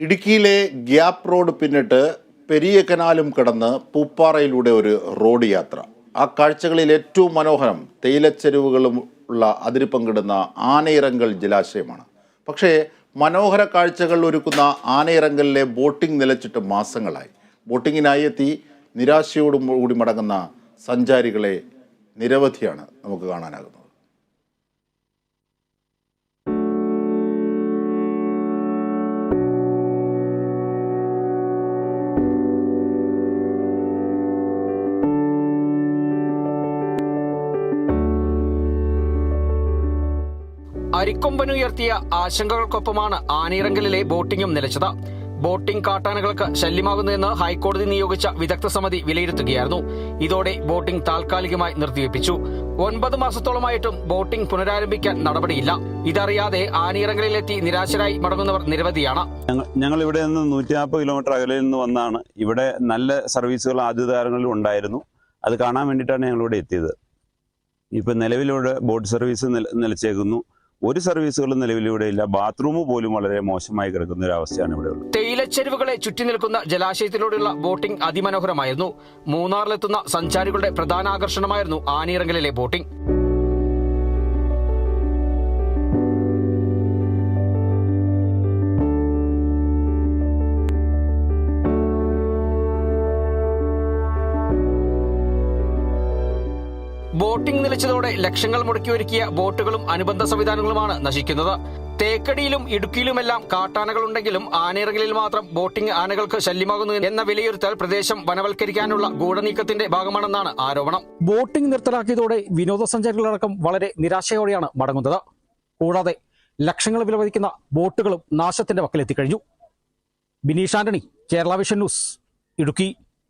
ഇടുക്കിയിലെ gap road പിന്നിട്ട് പെരിയ കനാലും കടന്ന് പൂപ്പാറയിലൂടെ ഒരു റോഡ് യാത്ര. ആ കാഴ്ചകളിൽ ഏറ്റവും മനോഹരം തേയിലച്ചെരുവുകളും ഉള്ള അതിര് പങ്കിടുന്ന ആനയിറങ്കൽ ജലാശയമാണ്. പക്ഷേ മനോഹര കാഴ്ചകൾ ഒരുക്കുന്ന ആനയിറങ്കലിലെ ബോട്ടിംഗ് നിലച്ചിട്ട് മാസങ്ങളായി. ബോട്ടിങ്ങിനായി എത്തി നിരാശയോടും കൂടി മടങ്ങുന്ന സഞ്ചാരികളെ നിരവധിയാണ് നമുക്ക് കാണാനാകുന്നത്. അരിക്കൊമ്പനുയർത്തിയ ആശങ്കകൾക്കൊപ്പമാണ് ആനയിറങ്കലിലെ ബോട്ടിംഗും നിലച്ചത്. ബോട്ടിംഗ് കാട്ടാനകൾക്ക് ശല്യമാകുന്നതെന്ന് ഹൈക്കോടതി നിയോഗിച്ച വിദഗ്ധ സമിതി വിലയിരുത്തുകയായിരുന്നു. ഇതോടെ ബോട്ടിംഗ് താൽക്കാലികമായി നിർത്തിവെപ്പിച്ചു. ഒൻപത് മാസത്തോളമായിട്ടും ബോട്ടിംഗ് പുനരാരംഭിക്കാൻ നടപടിയില്ല. ഇതറിയാതെ ആനീറങ്ങളിലെത്തി നിരാശരായി മടങ്ങുന്നവർ നിരവധിയാണ്. ഞങ്ങൾ ഇവിടെ നിന്ന് നൂറ്റി നാൽപ്പത് കിലോമീറ്റർ അകലിൽ നിന്ന് വന്നാണ് ഇവിടെ നല്ല സർവീസുകൾ ആദ്യകാലങ്ങളിൽ ഉണ്ടായിരുന്നു. അത് കാണാൻ വേണ്ടിയിട്ടാണ് ഞങ്ങൾ ഇവിടെ എത്തിയത്. ഇപ്പം നിലവിലൂടെ ബോട്ട് സർവീസ് നിലച്ചേക്കുന്നു. ഒരു സർവീസുകളും നിലവിലിവിടെ ഇല്ല. ബാത്റൂം പോലും വളരെ മോശമായി കിടക്കുന്ന ഒരു അവസ്ഥയാണ് ഇവിടെ ഉള്ളത്. തേയിലച്ചെരുവുകളെ ചുറ്റി നിൽക്കുന്ന ജലാശയത്തിലൂടെയുള്ള ബോട്ടിംഗ് അതിമനോഹരമായിരുന്നു. മൂന്നാറിലെത്തുന്ന സഞ്ചാരികളുടെ പ്രധാന ആകർഷണമായിരുന്നു ആനയിറങ്കലിലെ ബോട്ടിംഗ്. ബോട്ടിംഗ് നിലച്ചതോടെ ലക്ഷങ്ങൾ മുടക്കി ഒരുക്കിയ ബോട്ടുകളും അനുബന്ധ സംവിധാനങ്ങളുമാണ് നശിക്കുന്നത്. തേക്കടിയിലും ഇടുക്കിയിലുമെല്ലാം കാട്ടാനകളുണ്ടെങ്കിലും ആനയിറങ്ങലിൽ മാത്രം ബോട്ടിംഗ് ആനകൾക്ക് ശല്യമാകുന്നു എന്ന വിലയിരുത്തൽ പ്രദേശം വനവൽക്കരിക്കാനുള്ള ഗൂഢനീക്കത്തിന്റെ ഭാഗമാണെന്നാണ് ആരോപണം. ബോട്ടിംഗ് നിർത്തലാക്കിയതോടെ വിനോദസഞ്ചാരികളടക്കം വളരെ നിരാശയോടെയാണ് മടങ്ങുന്നത്. കൂടാതെ ലക്ഷങ്ങൾ വിലമതിക്കുന്ന ബോട്ടുകളും നാശത്തിന്റെ വക്കിലെത്തിക്കഴിഞ്ഞു. Bineesh Antony Kerala Vision News Idukki.